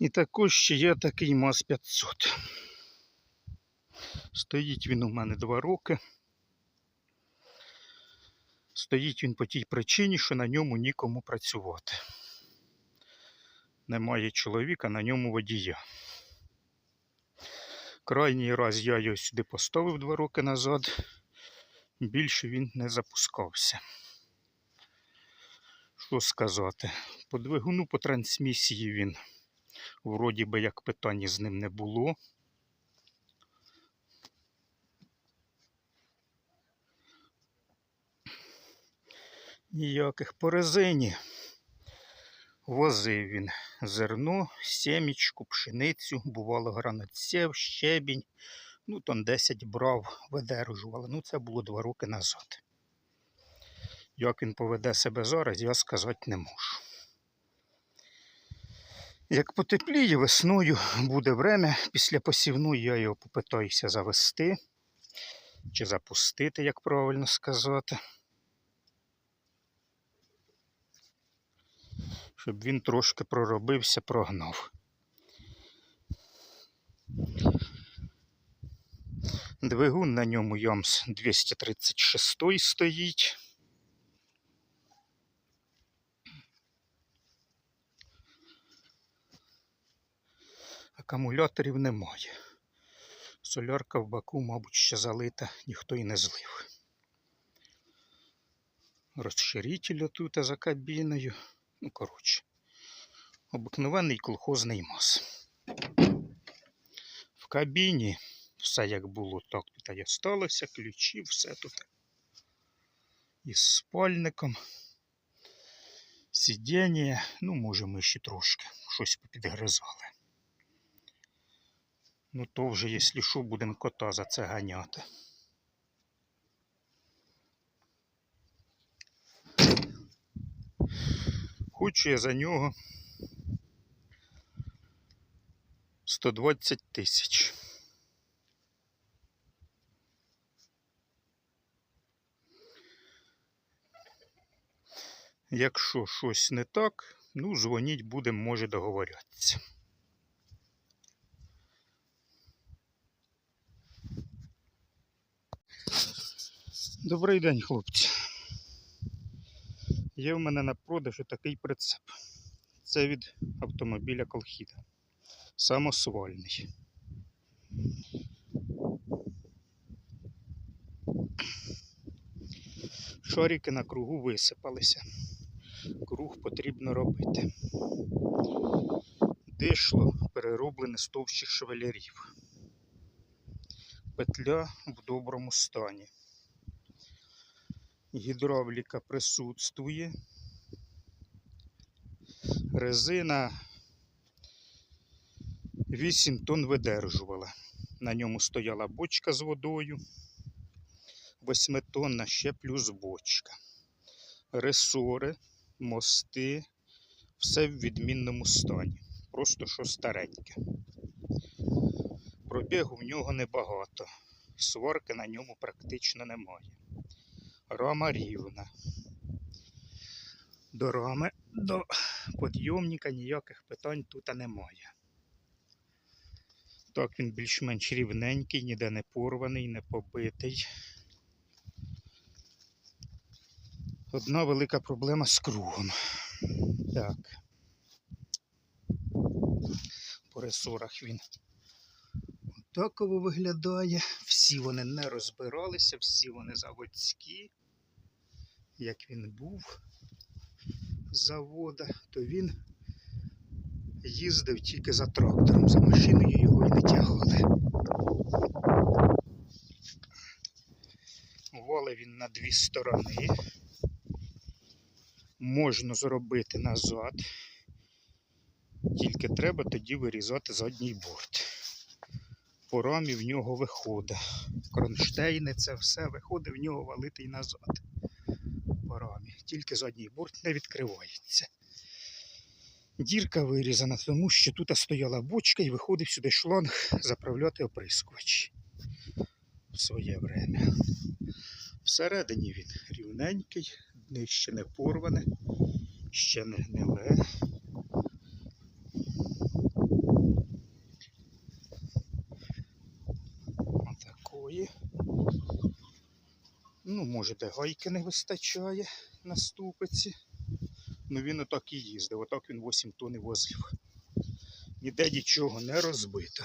І також ще є такий МАЗ 500. Стоїть він у мене два роки. Стоїть він по тій причині, що на ньому нікому працювати. Немає чоловіка, на ньому водія. Крайній раз я його сюди поставив два роки назад. Більше він не запускався. Що сказати? По двигуну, по трансмісії він вроді би як питань з ним не було. Ніяких по резині. Возив він зерно, сімічку, пшеницю, бувало гранатсєв, щебінь. Ну, тон 10 брав, видержували. Ну, це було два роки назад. Як він поведе себе зараз, я сказати не можу. Як потепліє весною, буде время, після посівної я його попитаюся завести чи запустити, як правильно сказати. Щоб він трошки проробився, прогнав. Двигун на ньому Ямс 236 стоїть. Акумуляторів немає. Солярка в баку, мабуть, ще залита, ніхто і не злив. Розширитель тут за кабіною. Ну, коротше, обикновений колхозний мас. В кабіні все як було, так тут і осталося, ключі, все тут. Із спальником. Сидіння, ну, може, ми ще трошки щось попідгризали. Ну, то вже, якщо що, будемо кота за це ганяти. Хочу я за нього 120 тисяч. Якщо щось не так, ну, дзвоніть будемо, може договорятися. Добрий день, хлопці. Є в мене на продажу такий прицеп. Це від автомобіля Колхіда. Самосвальний. Шарики на кругу висипалися. Круг потрібно робити. Дишло перероблене з товщих швелярів. Петля в доброму стані. Гідравліка присутствує. Резина 8 тонн видержувала. На ньому стояла бочка з водою. 8 тонна ще плюс бочка. Ресори, мости, все в відмінному стані. Просто що стареньке. Пробігу в нього небагато. Сварки на ньому практично немає. Рама рівна. До рами, до підйомника ніяких питань тут немає. Так він більш-менш рівненький, ніде не порваний, не побитий. Одна велика проблема з кругом. Так. По ресорах він отаково виглядає. Всі вони не розбиралися, всі вони заводські. Як він був завода, то він їздив тільки за трактором, за машиною його і не тягали. Вали він на дві сторони. Можна зробити назад. Тільки треба тоді вирізати задній борт. По рамі в нього виходить. Кронштейни, це все виходить в нього валити й назад тільки задній борт не відкривається. Дірка вирізана, тому що тут стояла бочка і виходив сюди шланг заправляти оприскувач в своє время. Всередині він рівненький, дни ще не порване, ще не гниле. Отакої. Ну, може, де гайки не вистачає на ступиці. Ну він отак і їздив, отак він 8 тонн і возив. Ніде нічого не розбито.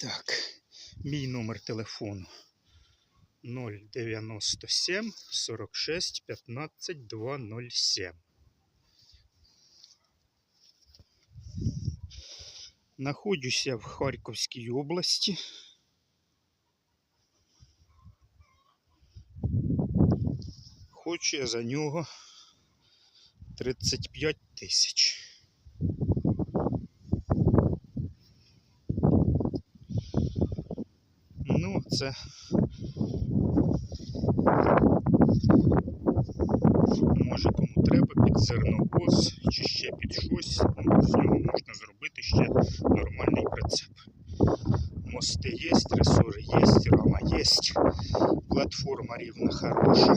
Так, мій номер телефону 097 46 15 207. Находжуся в Харківській області. Хочу я за нього 35 тисяч. Ну, це може кому треба під зерновоз чи ще під щось. З нього можна зробити ще нормальний прицеп. Мости є, ресори є, рама є, платформа рівна хороша.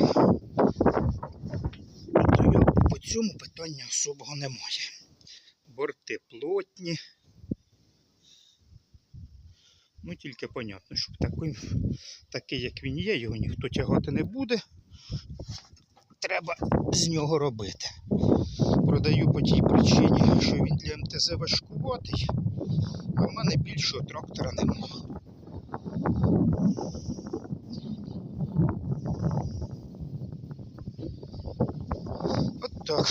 По цьому питання особого немає. Борти плотні. Ну, тільки понятно, що такий, такий, як він є, його ніхто тягати не буде. Треба з нього робити. Продаю по тій причині, що він для МТЗ важкуватий, а в мене більшого трактора немає. От так.